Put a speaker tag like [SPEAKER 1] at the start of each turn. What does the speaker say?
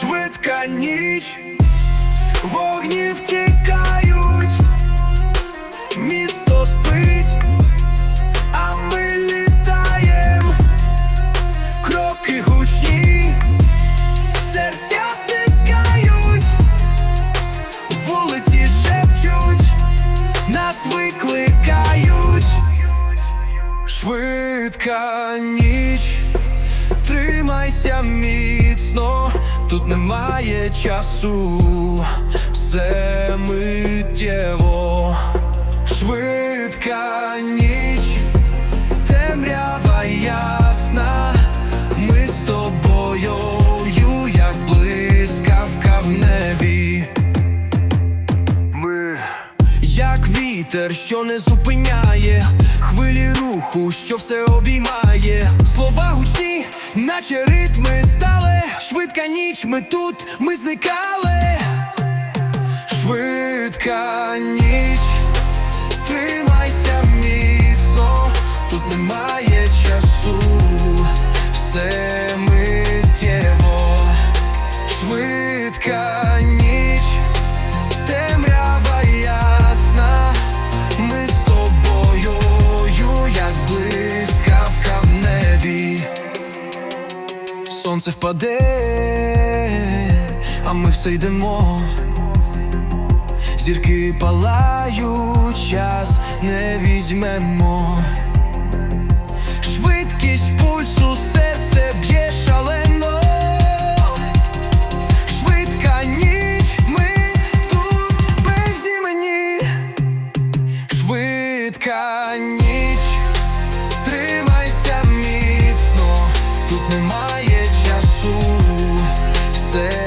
[SPEAKER 1] швидка ніч, вогні втікають, місто спить, а ми літаєм, кроки гучні, серця стискають, вулиці шепчуть, нас викликають, швидка ніч. Тримайся міцно, тут немає часу, все миттєво, швидка ніч, темрява ясна, ми з тобою, як блискавка в небі. Ми як вітер, що не зупиняє, хвилі руху, що все обіймає. Слова гучні, наче ритми стали. Ніч, ми тут, ми зникали. Швидка ніч, тримайся міцно, тут немає часу, все миттєво. Швидка ніч. Темрява ясна, ми з тобою, як блискавка в небі. Сонце впаде, а ми все йдемо. Зірки палають, час не візьмемо. Швидкість пульсу серце б'є шалено. Швидка ніч ми тут без імені. Швидка ніч, тримайся міцно, тут немає часу. say